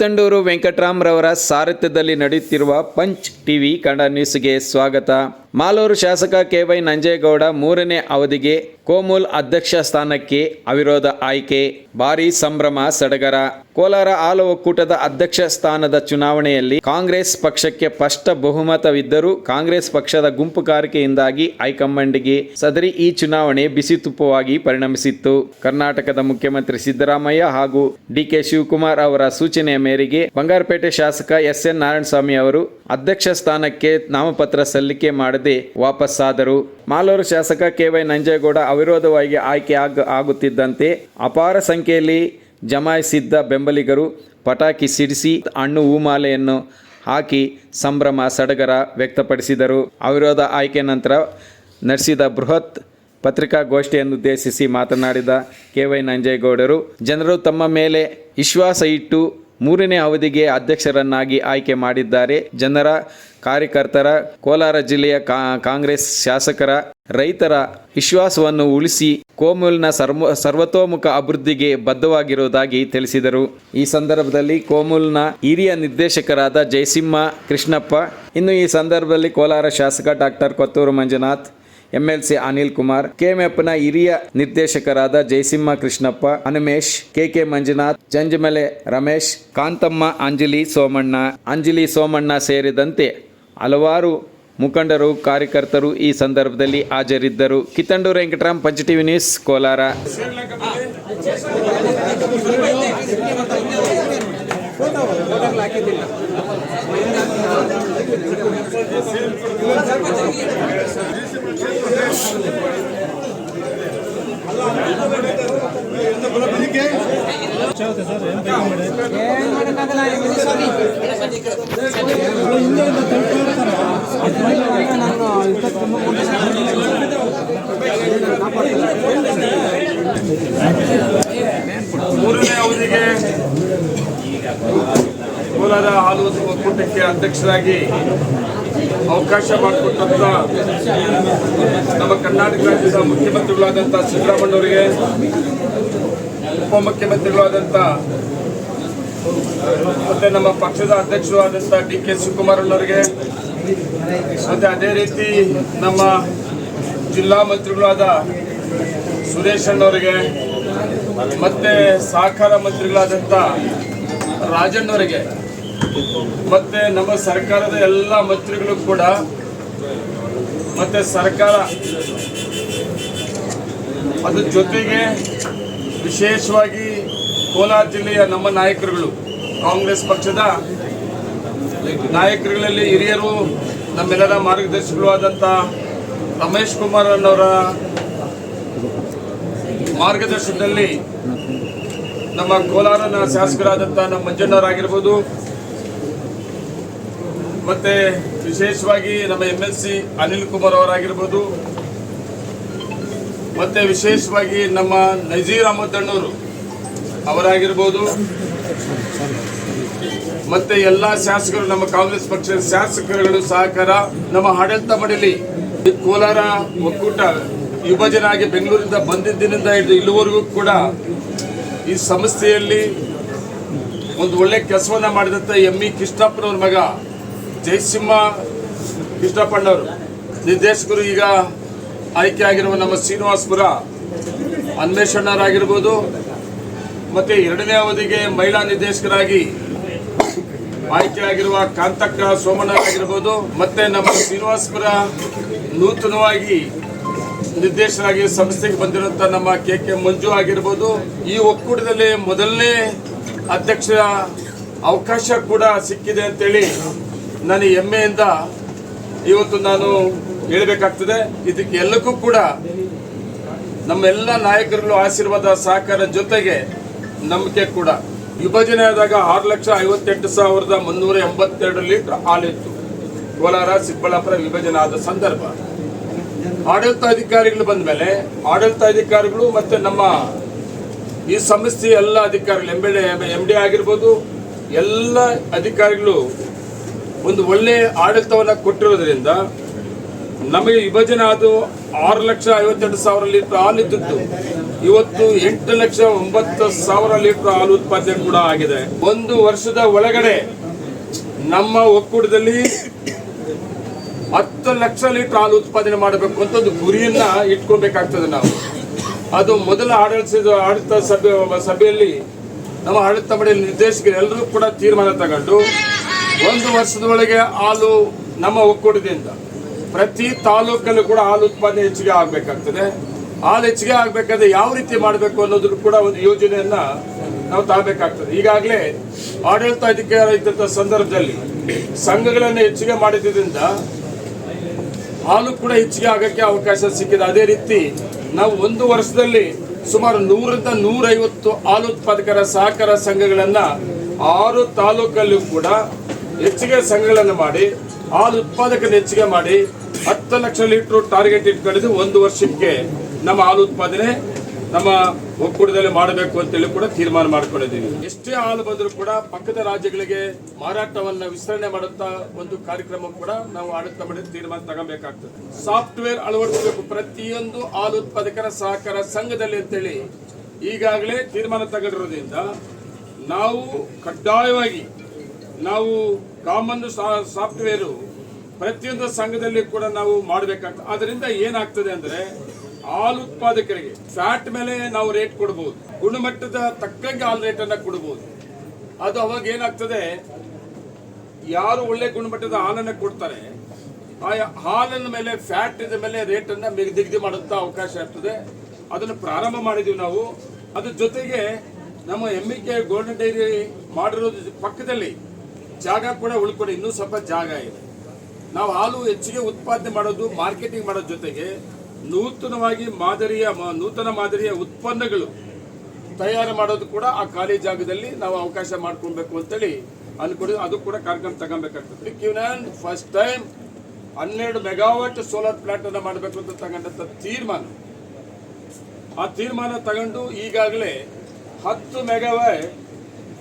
ಕಿತ್ತಂಡೂರು ವೆಂಕಟರಾಮ್ರವರ ಸಾರಥ್ಯದಲ್ಲಿ ನಡೆಯುತ್ತಿರುವ punch TV Kannada ನ್ಯೂಸ್ಗೆ ಸ್ವಾಗತ. ಮಾಲೂರು ಶಾಸಕ ಕೆ ವೈ ನಂಜೇಗೌಡ ಮೂರನೇ ಅವಧಿಗೆ ಕೋಮುಲ್ ಅಧ್ಯಕ್ಷ ಸ್ಥಾನಕ್ಕೆ ಅವಿರೋಧ ಆಯ್ಕೆ, ಭಾರಿ ಸಂಭ್ರಮ, ಸಡಗರ. ಕೋಲಾರ ಹಾಲು ಒಕ್ಕೂಟದ ಅಧ್ಯಕ್ಷ ಸ್ಥಾನದ ಚುನಾವಣೆಯಲ್ಲಿ ಕಾಂಗ್ರೆಸ್ ಪಕ್ಷಕ್ಕೆ ಸ್ಪಷ್ಟ ಬಹುಮತವಿದ್ದರೂ ಕಾಂಗ್ರೆಸ್ ಪಕ್ಷದ ಗುಂಪುಗಾರಿಕೆಯಿಂದಾಗಿ ಹೈಕಮಾಂಡ್ಗೆ ಸದರಿ ಈ ಚುನಾವಣೆ ಬಿಸಿ ತುಪ್ಪವಾಗಿ ಪರಿಣಮಿಸಿತ್ತು. ಕರ್ನಾಟಕದ ಮುಖ್ಯಮಂತ್ರಿ ಸಿದ್ದರಾಮಯ್ಯ ಹಾಗೂ ಡಿಕೆ ಶಿವಕುಮಾರ್ ಅವರ ಸೂಚನೆಯ ಮೇರೆಗೆ ಬಂಗಾರಪೇಟೆ ಶಾಸಕ ಎಸ್ ಎನ್ ನಾರಾಯಣಸ್ವಾಮಿ ಅವರು ಅಧ್ಯಕ್ಷ ಸ್ಥಾನಕ್ಕೆ ನಾಮಪತ್ರ ಸಲ್ಲಿಕೆ ಮಾಡದೆ ವಾಪಸ್ಸಾದರು. ಮಾಲೂರು ಶಾಸಕ ಕೆ ವೈ ನಂಜೇಗೌಡ ಅವಿರೋಧವಾಗಿ ಆಯ್ಕೆ ಆಗ, ಆಗುತ್ತಿದ್ದಂತೆ ಅಪಾರ ಸಂಖ್ಯೆಯಲ್ಲಿ ಜಮಾಯಿಸಿದ್ದ ಬೆಂಬಲಿಗರು ಪಟಾಕಿ ಸಿಡಿಸಿ ಹಣ್ಣು ಹೂಮಾಲೆಯನ್ನು ಹಾಕಿ ಸಂಭ್ರಮ ಸಡಗರ ವ್ಯಕ್ತಪಡಿಸಿದರು. ಅವಿರೋಧ ಆಯ್ಕೆ ನಂತರ ನಡೆಸಿದ ಬೃಹತ್ ಪತ್ರಿಕಾಗೋಷ್ಠಿಯನ್ನುದ್ದೇಶಿಸಿ ಮಾತನಾಡಿದ ಕೆ ವೈ ನಂಜೇಗೌಡರು, ಜನರು ತಮ್ಮ ಮೇಲೆ ವಿಶ್ವಾಸ ಇಟ್ಟು ಮೂರನೇ ಅವಧಿಗೆ ಅಧ್ಯಕ್ಷರನ್ನಾಗಿ ಆಯ್ಕೆ ಮಾಡಿದ್ದಾರೆ. ಜನರ ಕಾರ್ಯಕರ್ತರ, ಕೋಲಾರ ಜಿಲ್ಲೆಯ ಕಾಂಗ್ರೆಸ್ ಶಾಸಕರ ರೈತರ ವಿಶ್ವಾಸವನ್ನು ಉಳಿಸಿ ಕೋಮುಲ್ನ ಸರ್ವ ಸರ್ವತೋಮುಖ ಅಭಿವೃದ್ಧಿಗೆ ಬದ್ಧವಾಗಿರುವುದಾಗಿ ತಿಳಿಸಿದರು. ಈ ಸಂದರ್ಭದಲ್ಲಿ ಕೋಮುಲ್ನ ಹಿರಿಯ ನಿರ್ದೇಶಕರಾದ ಜಯಸಿಂಹ ಕೃಷ್ಣಪ್ಪ, ಇನ್ನು ಈ ಸಂದರ್ಭದಲ್ಲಿ ಕೋಲಾರ ಶಾಸಕ ಡಾಕ್ಟರ್ ಕೊತ್ತೂರು ಮಂಜುನಾಥ್ ಎಂಎಲ್ಸಿ ಅನಿಲ್ ಕುಮಾರ್, ಕೆಎಂಎಫ್ನ ಹಿರಿಯ ನಿರ್ದೇಶಕರಾದ ಜಯಸಿಂಹ ಕೃಷ್ಣಪ್ಪ ಹನುಮೇಶ್ ಕೆಕೆ ಮಂಜುನಾಥ್, ಜಂಜಮಲೆ ರಮೇಶ್, ಕಾಂತಮ್ಮ, ಅಂಜಲಿ ಸೋಮಣ್ಣ. ಅಂಜಲಿ ಸೋಮಣ್ಣ ಸೇರಿದಂತೆ ಹಲವಾರು ಮುಖಂಡರು, ಕಾರ್ಯಕರ್ತರು ಈ ಸಂದರ್ಭದಲ್ಲಿ ಹಾಜರಿದ್ದರು. ಕಿತ್ತಂಡೂರು ವೆಂಕಟರಾಮ್ ಪಂಚಟಿವಿ ನ್ಯೂಸ್, ಕೋಲಾರ. ಮೂರನೇ ಅವಧಿಗೆ ಕೋಲಾರ ಹಾಲು ಒಕ್ಕೂಟಕ್ಕೆ ಅಧ್ಯಕ್ಷರಾಗಿ ಅವಕಾಶ ಮಾಡಿಕೊಟ್ಟಂತ ನಮ್ಮ ಕರ್ನಾಟಕ ರಾಜ್ಯದ ಮುಖ್ಯಮಂತ್ರಿಗಳಾದಂಥ ಸಿದ್ದರಾಮಣ್ಣವರಿಗೆ ಉಪಮುಖ್ಯಮಂತ್ರಿಗಳಾದಂಥ ಮತ್ತೆ ನಮ್ಮ ಪಕ್ಷದ ಅಧ್ಯಕ್ಷರು ಆದಂಥ ಡಿ ಕೆ ಶಿವಕುಮಾರ್ ಅವರಿಗೆ, ಮತ್ತೆ ಅದೇ ರೀತಿ ನಮ್ಮ ಜಿಲ್ಲಾ ಮಂತ್ರಿಗಳಾದ ಸುರೇಶ್ ಅಣ್ಣವರಿಗೆ ಮತ್ತೆ ಸಹಕಾರ ಮಂತ್ರಿಗಳಾದಂಥ ರಾಜಣ್ಣವರಿಗೆ ಮತ್ತೆ ನಮ್ಮ ಸರ್ಕಾರದ ಎಲ್ಲ ಮಂತ್ರಿಗಳು ಕೂಡ ಮತ್ತೆ ಸರ್ಕಾರ ಅದ್ರ ಜೊತೆಗೆ ವಿಶೇಷವಾಗಿ ಕೋಲಾರ ಜಿಲ್ಲೆಯ ನಮ್ಮ ನಾಯಕರುಗಳು, ಕಾಂಗ್ರೆಸ್ ಪಕ್ಷದ ನಾಯಕರುಗಳಲ್ಲಿ ಹಿರಿಯರು, ನಮ್ಮೆಲ್ಲರ ಮಾರ್ಗದರ್ಶಿಗಳು ಆದಂಥ ರಮೇಶ್ ಕುಮಾರ್ ಅನ್ನೋರ ಮಾರ್ಗದರ್ಶನದಲ್ಲಿ ನಮ್ಮ ಕೋಲಾರನ ಶಾಸಕರಾದಂಥ ನಮ್ಮ ಮಂಜಣ್ಣವರಾಗಿರ್ಬೋದು ಮತ್ತೆ ವಿಶೇಷವಾಗಿ ನಮ್ಮ M L C Anil Kumar ಅವರಾಗಿರ್ಬೋದು. ಮತ್ತೆ ವಿಶೇಷವಾಗಿ ನಮ್ಮ ನಜೀರ್ ಅಹಮದ್ ಅಣ್ಣವರು ಅವರಾಗಿರ್ಬೋದು. ಮತ್ತೆ ಎಲ್ಲ ಶಾಸಕರು, ನಮ್ಮ ಕಾಂಗ್ರೆಸ್ ಪಕ್ಷದ ಶಾಸಕರುಗಳು ಸಹಕಾರ, ನಮ್ಮ ಆಡಳಿತ ಮಂಡಳಿ, ಕೋಲಾರ, ಒಕ್ಕೂಟ ವಿಭಜನೆ ಆಗಿ ಬೆಂಗಳೂರಿಂದ ಬಂದಿದ್ದಿನಿಂದ ಹಿಡಿದು ಇಲ್ಲಿವರೆಗೂ ಕೂಡ ಈ ಸಂಸ್ಥೆಯಲ್ಲಿ ಒಂದು ಒಳ್ಳೆ ಕೆಲಸವನ್ನ ಮಾಡಿದಂಥ ಎಂ ಇ ಕೃಷ್ಣಪ್ಪನವ್ರ ಮಗ ಜಯಸಿಂಹ ಕೃಷ್ಣಪ್ಪಣ್ಣವರು. ನಿರ್ದೇಶಕರು ಈಗ ಆಯ್ಕೆ ಆಗಿರುವ ನಮ್ಮ ಶ್ರೀನಿವಾಸ್ಪುರ ಅನ್ವೇಷಣರಾಗಿರ್ಬೋದು. ಮತ್ತೆ ಎರಡನೇ ಅವಧಿಗೆ ಮಹಿಳಾ ನಿರ್ದೇಶಕರಾಗಿ ಆಯ್ಕೆಯಾಗಿರುವ ಕಾಂತಕ್ಕ ಸೋಮಣ್ಣರಾಗಿರ್ಬೋದು. ಮತ್ತೆ ನಮ್ಮ ಶ್ರೀನಿವಾಸ್ಪುರ ನೂತನವಾಗಿ ನಿರ್ದೇಶಕರಾಗಿ ಸಂಸ್ಥೆಗೆ ಬಂದಿರುವಂಥ ನಮ್ಮ ಕೆ ಕೆ ಮಂಜು ಆಗಿರ್ಬೋದು. ಈ ಒಕ್ಕೂಟದಲ್ಲಿ ಮೊದಲನೇ ಅಧ್ಯಕ್ಷರ ಅವಕಾಶ ಕೂಡ ಸಿಕ್ಕಿದೆ ಅಂತೇಳಿ ನಾನು ಹೆಮ್ಮೆಯಿಂದ ಇವತ್ತು ನಾನು ಹೇಳಬೇಕಾಗ್ತದೆ ಇದಕ್ಕೆ ಎಲ್ಲಕ್ಕೂ ಕೂಡ ನಮ್ಮೆಲ್ಲ ನಾಯಕರುಗಳು ಆಶೀರ್ವಾದ, ಸಹಕಾರ ಜೊತೆಗೆ ನಂಬಿಕೆ ಕೂಡ. ವಿಭಜನೆ ಆದಾಗ ಆರು ಲಕ್ಷ ಐವತ್ತೆಂಟು ಸಾವಿರದ ಮುನ್ನೂರ ಎಂಬತ್ತೆರಡು ಲೀಟರ್ ಹಾಲಿತ್ತು. ಕೋಲಾರ, ಚಿಕ್ಕಬಳ್ಳಾಪುರ ವಿಭಜನೆ ಆದ ಸಂದರ್ಭ. ಆಡಳಿತಾಧಿಕಾರಿಗಳು ಬಂದ ಮೇಲೆ ಆಡಳಿತಾಧಿಕಾರಿಗಳು ಮತ್ತೆ ನಮ್ಮ ಈ ಸಂಸ್ಥೆಯ ಎಲ್ಲ ಅಧಿಕಾರಿಗಳು ಎಂ ಡಿ ಎಂ ಡಿ ಆಗಿರ್ಬೋದು, ಎಲ್ಲ ಅಧಿಕಾರಿಗಳು ಒಂದು ಒಳ್ಳೆ ಆಡಳಿತವನ್ನು ಕೊಟ್ಟಿರೋದ್ರಿಂದ ನಮಗೆ ವಿಭಜನೆ ಅದು ಆರು ಲಕ್ಷ ಐವತ್ತೆರಡು ಸಾವಿರ ಲೀಟರ್ ಹಾಲು ಇದ್ದಿತ್ತು. ಇವತ್ತು ಎಂಟು ಲಕ್ಷ ಒಂಬತ್ತು ಸಾವಿರ ಲೀಟರ್ ಹಾಲು ಉತ್ಪಾದನೆ ಕೂಡ ಆಗಿದೆ. ಒಂದು ವರ್ಷದ ಒಳಗಡೆ ನಮ್ಮ ಒಕ್ಕೂಟದಲ್ಲಿ ಹತ್ತು ಲಕ್ಷ ಲೀಟರ್ ಹಾಲು ಉತ್ಪಾದನೆ ಮಾಡಬೇಕು ಅಂತ ಒಂದು ಗುರಿಯನ್ನ ಇಟ್ಕೊಬೇಕಾಗ್ತದೆ ನಾವು. ಅದು ಮೊದಲ ಆಡಳಿತ ಆಡಳಿತ ಸಭೆ, ಸಭೆಯಲ್ಲಿ ನಮ್ಮ ಆಡಳಿತ ಮಂಡಳಿ ನಿರ್ದೇಶಕರು ಎಲ್ಲರೂ ಕೂಡ ತೀರ್ಮಾನ ತಗೊಂಡು ಒಂದು ವರ್ಷದೊಳಗೆ ಹಾಲು ನಮ್ಮ ಒಕ್ಕೂಟದಿಂದ ಪ್ರತಿ ತಾಲೂಕಲ್ಲೂ ಕೂಡ ಹಾಲು ಉತ್ಪಾದನೆ ಹೆಚ್ಚಿಗೆ ಆಗಬೇಕಾಗ್ತದೆ. ಹಾಲು ಹೆಚ್ಚಿಗೆ ಆಗಬೇಕಾದ್ರೆ ಯಾವ ರೀತಿ ಮಾಡಬೇಕು ಅನ್ನೋದ್ರ ಕೂಡ ಒಂದು ಯೋಜನೆಯನ್ನ ನಾವು ತಾಬೇಕಾಗ್ತದೆ ಈಗಾಗಲೇ ಆಡಳಿತಾಧಿಕಾರ ಇದ್ದಂಥ ಸಂದರ್ಭದಲ್ಲಿ ಸಂಘಗಳನ್ನು ಹೆಚ್ಚಿಗೆ ಮಾಡಿದ್ರಿಂದ ಹಾಲು ಕೂಡ ಹೆಚ್ಚಿಗೆ ಆಗಕ್ಕೆ ಅವಕಾಶ ಸಿಕ್ಕಿದೆ. ಅದೇ ರೀತಿ ನಾವು ಒಂದು ವರ್ಷದಲ್ಲಿ ಸುಮಾರು ನೂರರಿಂದ ನೂರೈವತ್ತು ಹಾಲು ಉತ್ಪಾದಕರ ಸಹಕಾರ ಸಂಘಗಳನ್ನ ಆರು ತಾಲೂಕಲ್ಲೂ ಕೂಡ ಹೆಚ್ಚಿಗೆ ಸಂಘಗಳನ್ನು ಮಾಡಿ, ಹಾಲು ಉತ್ಪಾದಕನ ಹೆಚ್ಚಿಗೆ ಮಾಡಿ, ಹತ್ತು ಲಕ್ಷ ಲೀಟರ್ ಟಾರ್ಗೆಟ್ ಇಟ್ಕೊಂಡಿದ್ದು ಒಂದು ವರ್ಷಕ್ಕೆ ನಮ್ಮ ಹಾಲು ಉತ್ಪಾದನೆ ನಮ್ಮ ಒಕ್ಕೂಟದಲ್ಲಿ ಮಾಡಬೇಕು ಅಂತೇಳಿ ಕೂಡ ತೀರ್ಮಾನ ಮಾಡ್ಕೊಂಡಿದ್ದೀವಿ. ಎಷ್ಟೇ ಹಾಲು ಬಂದರೂ ಕೂಡ ಪಕ್ಕದ ರಾಜ್ಯಗಳಿಗೆ ಮಾರಾಟವನ್ನು ವಿಸ್ತರಣೆ ಮಾಡುತ್ತಾ ಒಂದು ಕಾರ್ಯಕ್ರಮ ಕೂಡ ನಾವು ಆಡಳಿತ ಮಾಡಿ ತೀರ್ಮಾನ ತಗೋಬೇಕಾಗ್ತದೆ. ಸಾಫ್ಟ್ವೇರ್ ಅಳವಡಿಸಬೇಕು ಪ್ರತಿಯೊಂದು ಹಾಲು ಉತ್ಪಾದಕರ ಸಹಕಾರ ಸಂಘದಲ್ಲಿ ಅಂತೇಳಿ ಈಗಾಗಲೇ ತೀರ್ಮಾನ ತಗೊಂಡಿರೋದ್ರಿಂದ ನಾವು ಕಡ್ಡಾಯವಾಗಿ ನಾವು ಕಾಮನ್ ಸಾಫ್ಟ್ವೇರು ಪ್ರತಿಯೊಂದು ಸಂಘದಲ್ಲಿ ಕೂಡ ನಾವು ಮಾಡಬೇಕಾಗ್ತದೆ ಅದರಿಂದ ಏನಾಗ್ತದೆ ಅಂದ್ರೆ ಹಾಲು ಉತ್ಪಾದಕರಿಗೆ ಫ್ಯಾಟ್ ಮೇಲೆ ನಾವು ರೇಟ್ ಕೊಡಬಹುದು ಗುಣಮಟ್ಟದ ತಕ್ಕಂಗೆ ಹಾಲು ರೇಟ್ ಅನ್ನ ಕೊಡಬಹುದು ಅದು ಅವಾಗ ಏನಾಗ್ತದೆ, ಯಾರು ಒಳ್ಳೆ ಗುಣಮಟ್ಟದ ಹಾಲನ್ನ ಕೊಡ್ತಾರೆ, ಆ ಹಾಲಿನ ಮೇಲೆ ಫ್ಯಾಟ್ ಇದ ಮೇಲೆ ರೇಟ್ ಅನ್ನ ನಿಗದಿ ಮಾಡುತ್ತಾ ಅವಕಾಶ ಇರ್ತದೆ ಅದನ್ನು ಪ್ರಾರಂಭ ಮಾಡಿದೀವಿ ನಾವು. ಅದ್ರ ಜೊತೆಗೆ ನಮ್ಮ ಎಂ ಕೆ ಗೋಲ್ಡನ್ ಡೈರಿ ಮಾಡಿರೋದು ಪಕ್ಕದಲ್ಲಿ ಜಾಗ ಕೂಡ ಉಳ್ಕೊಂಡು, ಇನ್ನೂ ಸ್ವಲ್ಪ ಜಾಗ ಇದೆ. ನಾವು ಹಾಲು ಹೆಚ್ಚಿಗೆ ಉತ್ಪಾದನೆ ಮಾಡೋದು, ಮಾರ್ಕೆಟಿಂಗ್ ಮಾಡೋದ್ರ ಜೊತೆಗೆ ನೂತನವಾಗಿ ಮಾದರಿಯ ನೂತನ ಮಾದರಿಯ ಉತ್ಪನ್ನಗಳು ತಯಾರು ಮಾಡೋದು ಕೂಡ ಆ ಖಾಲಿ ಜಾಗದಲ್ಲಿ ನಾವು ಅವಕಾಶ ಮಾಡ್ಕೊಳ್ಬೇಕು ಅಂತೇಳಿ ಅನ್ಕೊಂಡು ಅದು ಕೂಡ ಕಾರ್ಯಕ್ರಮ ತಗೊಬೇಕಾಗ್ತದೆ. ಕ್ಯೂನ್ಯಾನ್ ಫಸ್ಟ್ ಟೈಮ್ ಹನ್ನೆರಡು ಮೆಗಾವಾಟ್ ಸೋಲಾರ್ ಪ್ಲಾಂಟ್ ಅನ್ನ ಮಾಡಬೇಕು ಅಂತ ತಗೊಂಡಂತ ತೀರ್ಮಾನ. ಆ ತೀರ್ಮಾನ ತಗೊಂಡು ಈಗಾಗಲೇ ಹತ್ತು ಮೆಗಾವಾಟ್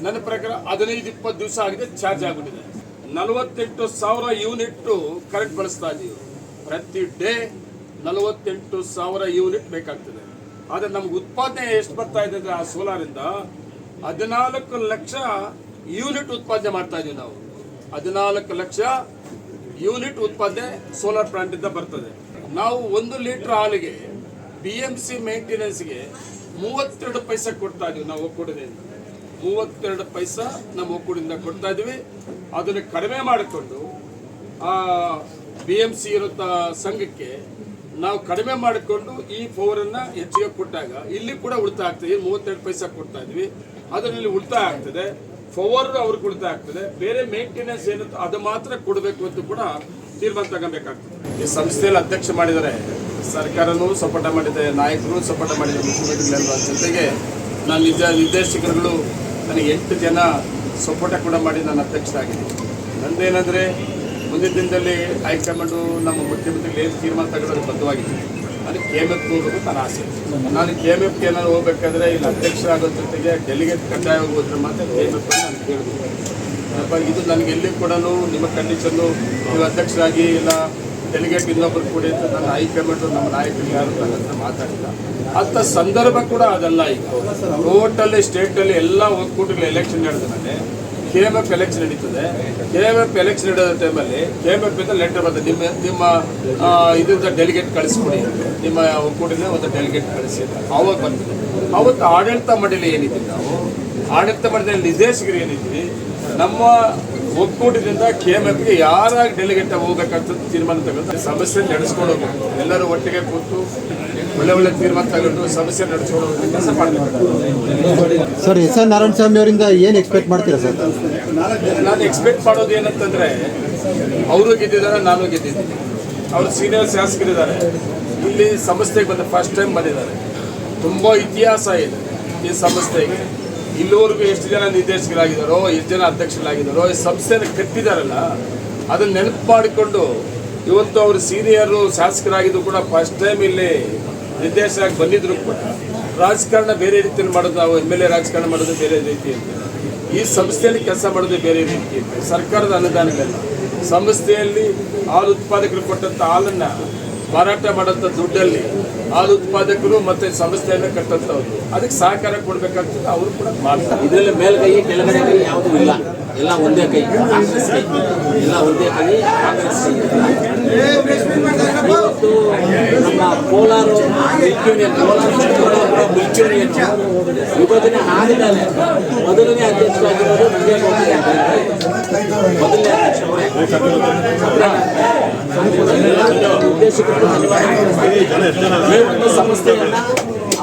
ನನ್ನ ಪ್ರಕಾರ ಹದಿನೈದು, ಇಪ್ಪತ್ತು ದಿವಸ ಆಗಿದೆ ಚಾರ್ಜ್ ಆಗಿಬಿಟ್ಟಿದೆ. ನಲವತ್ತೆಂಟು ಸಾವಿರ ಯೂನಿಟ್ ಕರೆಂಟ್ ಬಳಸ್ತಾ ಇದೀವಿ. ಪ್ರತಿ ಡೇ ನಲವತ್ತೆಂಟು ಸಾವಿರ ಯೂನಿಟ್ ಬೇಕಾಗ್ತದೆ. ಆದರೆ ನಮ್ಗೆ ಉತ್ಪಾದನೆ ಎಷ್ಟು ಬರ್ತಾ ಇದೆ ಆ ಸೋಲಾರಿಂದ ಹದಿನಾಲ್ಕು ಲಕ್ಷ ಯೂನಿಟ್ ಉತ್ಪಾದನೆ ಮಾಡ್ತಾ ಇದೀವಿ ನಾವು. ಹದಿನಾಲ್ಕು ಲಕ್ಷ ಯೂನಿಟ್ ಉತ್ಪಾದನೆ ಸೋಲಾರ್ ಪ್ಲಾಂಟ್ ಇಂದ ಬರ್ತದೆ. ನಾವು ಒಂದು ಲೀಟರ್ ಹಾಲಿಗೆ ಬಿ ಎಂ ಸಿ ಮೇಂಟೆನೆನ್ಸ್ಗೆ ಮೂವತ್ತೆರಡು ಪೈಸೆ ಕೊಡ್ತಾ ಇದೀವಿ ನಾವು ಒಕ್ಕೂಟದಿಂದ ಮೂವತ್ತೆರಡು ಪೈಸಾ ನಮ್ಮ ಒಕ್ಕೂಟದಿಂದ ಕೊಡ್ತಾ ಇದ್ದೀವಿ. ಅದನ್ನು ಕಡಿಮೆ ಮಾಡಿಕೊಂಡು, ಆ ಬಿ ಎಂ ಸಿ ಇರುತ್ತ ಸಂಘಕ್ಕೆ ನಾವು ಕಡಿಮೆ ಮಾಡಿಕೊಂಡು ಈ ಪವರನ್ನು ಹೆಚ್ಚಿಗೆ ಕೊಟ್ಟಾಗ ಇಲ್ಲಿ ಕೂಡ ಉಳಿತಾಯ ಆಗ್ತದೆ. ಮೂವತ್ತೆರಡು ಪೈಸಾ ಕೊಡ್ತಾ ಇದ್ವಿ ಅದರಲ್ಲಿ ಉಳಿತಾಯ ಆಗ್ತದೆ. ಪವರ್ ಅವ್ರಿಗೆ ಉಳಿತಾಯ ಆಗ್ತದೆ. ಬೇರೆ ಮೇಂಟೆನೆನ್ಸ್ ಏನಿತ್ತು ಅದು ಮಾತ್ರ ಕೊಡಬೇಕು ಅಂತ ಕೂಡ ತೀರ್ಮಾನ ತಗೋಬೇಕಾಗ್ತದೆ. ಈ ಸಂಸ್ಥೆಯಲ್ಲಿ ಅಧ್ಯಕ್ಷ ಮಾಡಿದರೆ ಸರ್ಕಾರನೂ ಸಪೋರ್ಟ ಮಾಡಿದೆ ನಾಯಕರು ಸಪೋರ್ಟ ಮಾಡಿದ್ದಾರೆ. ಮುಖ್ಯಮಂತ್ರಿಗಳೆಲ್ಲ ಜೊತೆಗೆ ನಾನು ನಿರ್ದೇಶಕರುಗಳು ನನಗೆ ಎಂಟು ಜನ ಸಪೋರ್ಟ ಕೂಡ ಮಾಡಿ ನಾನು ಅಧ್ಯಕ್ಷರಾಗಿದ್ದೀನಿ. ನಂದೇನಂದರೆ, ಮುಂದಿನ ದಿನದಲ್ಲಿ ಹೈಕಮಾಂಡು ನಮ್ಮ ಮುಖ್ಯಮಂತ್ರಿಗಳು ಏನು ತೀರ್ಮಾನ ತಗೊಳ್ಳೋದು ಬದ್ಧವಾಗಿದೆ ಅದಕ್ಕೆ ಕೆ ಎಂ ಎಫ್ ಹೋಗ್ಬೇಕು ನನ್ನ ಆಸೆ. ನಾನು ಕೆ ಎಂ ಎಫ್ಗೆ ಏನಾದ್ರು ಹೋಗ್ಬೇಕಾದ್ರೆ ಇಲ್ಲಿ ಅಧ್ಯಕ್ಷರಾಗೋ ಜೊತೆಗೆ ಡೆಲಿಗೇಟ್ ಕಡ್ಡಾಯ ಹೋಗೋದ್ರ ಮಾತ್ರ ಕೆ ಎಂ ಎಫ್ ನಾನು ಅಪ್ಪ, ಇದು ನನಗೆ ಎಲ್ಲಿ ಕೂಡ ನಿಮ್ಮ ಕಂಡೀಷನ್ನು ನೀವು ಅಧ್ಯಕ್ಷರಾಗಿ ಇಲ್ಲ ಡೆಲಿಗೇಟ್ ಇನ್ನೊಬ್ಬರು ಕೂಡ ನನ್ನ ಹೈಕಮಾಂಡ್ ನಮ್ಮ ನಾಯಕರು ಯಾರು ನನ್ನ ಹತ್ರ ಮಾತಾಡಿಲ್ಲ. ಅಂಥ ಸಂದರ್ಭ ಕೂಡ ಅದಲ್ಲ ಇತ್ತು. ಟೋಟಲಿ ಸ್ಟೇಟಲ್ಲಿ ಎಲ್ಲ ಒಕ್ಕೂಟಗಳು ಎಲೆಕ್ಷನ್ ನಡೆದ ಮೇಲೆ ಕೆ ಎಂ ಎಫ್ ಎಲೆಕ್ಷನ್ ನಡೀತದೆ ಕೆ ಎಫ್ ಎಲೆಕ್ಷನ್ ನಡೆಯೋ ಟೈಮಲ್ಲಿ ಕೆ ಇಂದ ಲೆಟರ್ ಬರ್ತದೆ ನಿಮ್ಮ ನಿಮ್ಮ ಇದರಿಂದ ಡೆಲಿಗೇಟ್ ಕಳಿಸ್ಕೊಡಿ ನಿಮ್ಮ ಒಕ್ಕೂಟದಿಂದ ಒಂದು ಡೆಲಿಗೇಟ್ ಕಳಿಸಿ. ಅವಾಗ ಬಂದಿದೆ. ಅವತ್ತು ಆಡಳಿತ ಮಂಡಳಿ ಏನಿದ್ದೀವಿ ನಾವು? ಆಡಳಿತ ಮಂಡಳಿ ನಿರ್ದೇಶಕರು ಏನಿದ್ವಿ ನಮ್ಮ ಒಕ್ಕೂಟದಿಂದ ಕೆ ಎಂ ಎಫ್ಗೆ ಯಾರಾಗಿ ಡೆಲಿಗೇಟ್ ಹೋಗ್ಬೇಕಂತ ತೀರ್ಮಾನ ತಗೊಂಡು ಸಮಸ್ಯೆ ನಡೆಸ್ಕೊಂಡು ಹೋಗ್ಬೇಕು. ಎಲ್ಲರೂ ಒಟ್ಟಿಗೆ ಕೂತು ಒಳ್ಳೆ ಒಳ್ಳೆ ತೀರ್ಮಾನ ತಗೊಂಡು ಸಮಸ್ಯೆ ನಡೆಸ್ಕೊಂಡು ಹೋಗ್ಬೇಕು ಕೆಲಸ ಮಾಡಬೇಕು sir S N Narayana Swamy ಅವರಿಂದ ಏನು ಎಕ್ಸ್ಪೆಕ್ಟ್ ಮಾಡ್ತೀರಾ ಸರ್ ನಾನು ಎಕ್ಸ್ಪೆಕ್ಟ್ ಮಾಡೋದು ಏನಂತಂದ್ರೆ ಅವರು ಗೆದ್ದಿದ್ದಾರೆ ನಾನು ಗೆದ್ದಿದ್ದೀನಿ. ಅವರು ಸೀನಿಯರ್ ಶಾಸಕರಿದ್ದಾರೆ. ಇಲ್ಲಿ ಸಂಸ್ಥೆಗೆ ಬಂದ ಫಸ್ಟ್ ಟೈಮ್ ಬಂದಿದ್ದಾರೆ. ತುಂಬ ಇತಿಹಾಸ ಇದೆ ಈ ಸಂಸ್ಥೆಗೆ ಇಲ್ಲಿವರೆಗೂ ಎಷ್ಟು ಜನ ನಿರ್ದೇಶಕರಾಗಿದ್ದಾರೋ, ಎಷ್ಟು ಜನ ಅಧ್ಯಕ್ಷರಾಗಿದ್ದಾರೋ, ಈ ಸಂಸ್ಥೆನ ಕಟ್ಟಿದಾರಲ್ಲ, ಅದನ್ನ ನೆನಪು ಮಾಡಿಕೊಂಡು ಇವತ್ತು ಅವರು ಸೀನಿಯರು, ಶಾಸಕರಾಗಿದ್ದು ಕೂಡ ಫಸ್ಟ್ ಟೈಮ್ ಇಲ್ಲಿ ನಿರ್ದೇಶಕರಾಗಿ ಬಂದಿದ್ರು ಕೂಡ. ರಾಜಕಾರಣ ಬೇರೆ ರೀತಿಯಲ್ಲಿ ಮಾಡೋದು, ನಾವು ಎಂ ಎಲ್ ಎ ರಾಜಕಾರಣ ಮಾಡೋದು ಬೇರೆ ರೀತಿ ಅಂತ ಈ ಸಂಸ್ಥೆಯಲ್ಲಿ ಕೆಲಸ ಮಾಡೋದು ಬೇರೆ ರೀತಿ ಸರ್ಕಾರದ ಅನುದಾನಗಳೆಲ್ಲ ಸಂಸ್ಥೆಯಲ್ಲಿ ಹಾಲು ಉತ್ಪಾದಕರು ಕೊಟ್ಟಂಥ ಹಾಲನ್ನ ಮಾರಾಟ ಮಾಡೋಂಥ ದುಡ್ಡಲ್ಲಿ ಹಾಲು ಉತ್ಪಾದಕರು ಮತ್ತೆ ಸಂಸ್ಥೆಯನ್ನು ಕಟ್ಟಂಥವ್ರು ಅದಕ್ಕೆ ಸಹಕಾರ ಕೊಡ್ಬೇಕಾಗ್ತದೆ, ಅವರು ಕೂಡ ಮಾಡ್ತಾರೆ. ಇದರಲ್ಲಿ ಮೇಲ್ಗೈ ಕೆಳಗಡೆ ಕೈ ಯಾವುದೂ ಇಲ್ಲ. ಎಲ್ಲ ಒಂದೇ ಕೈ. ಎಲ್ಲ ಒಂದೇ ಕೈ ಕಾಂಗ್ರೆಸ್ ನಮ್ಮ Kolar milk union Kolar Chikkaballapura milk union ವಿಭಜನೆ ಆದಮೇಲೆ ಮೊದಲನೇ ಅಧ್ಯಕ್ಷರಾಗಿರೋದು ನಂಜೇಗೌಡ ಮೊದಲನೇ ಅಧ್ಯಕ್ಷ ನಿರ್ದೇಶಕರು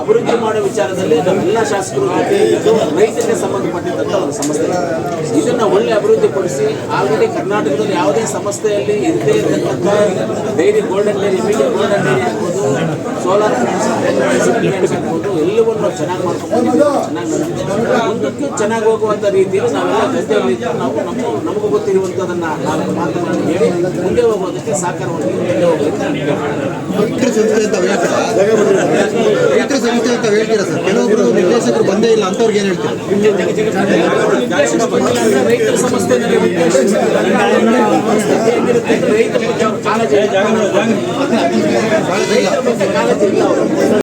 ಅಭಿವೃದ್ಧಿ ಮಾಡೋ ವಿಚಾರದಲ್ಲಿ ನಮ್ಮೆಲ್ಲ ಶಾಸಕರು ಇದ್ದು ರೈತರಿಗೆ ಸಂಬಂಧಪಟ್ಟಿದ್ದಂಥ ಒಂದು ಸಮಸ್ಯೆ. ಇದನ್ನ ಒಳ್ಳೆ ಅಭಿವೃದ್ಧಿ ಪಡಿಸಿ ಆಲ್ರೆಡಿ ಕರ್ನಾಟಕದಲ್ಲಿ ಯಾವುದೇ ಸಂಸ್ಥೆಯಲ್ಲಿ ಇರದೇ ಇರತಕ್ಕಂಥ dairy golden dairy media golden dairy ಆಗ್ಬೋದು ಸೋಲಾರ್ ಪ್ಲಾಂಟ್ಸ್ ಆಗ್ಬೋದು ಎಲ್ಲವನ್ನು ಚೆನ್ನಾಗಿ ಮಾಡ್ಕೊಂಡು ಚೆನ್ನಾಗಿ ನಡೆದಿದೆ ಮುಂದಕ್ಕೂ ಚೆನ್ನಾಗಿ ಹೋಗುವಂಥ ರೀತಿಯಲ್ಲಿ ನಾವೆಲ್ಲ ಇದ್ದು ನಾವು ನಮ್ಮ ನಮಗೂ ಗೊತ್ತಿರುವಂಥದ್ದನ್ನ ನಾವು ಮಾತುಗಳನ್ನು ಹೇಳಿ ಮುಂದೆ ಹೋಗೋದಕ್ಕೆ ಸಹಕಾರವನ್ನು ಮುಂದೆ ಹೋಗೋದಕ್ಕೆ ಅಂತ ಹೇಳ್ತೀರಾ ಸರ್ ಕೆಲವೊಬ್ರು ನಿರ್ದೇಶಕರು ಬಂದೇ ಇಲ್ಲ ಅಂತವ್ರಿಗೆ ಏನ್ ಹೇಳ್ತೀರಾ.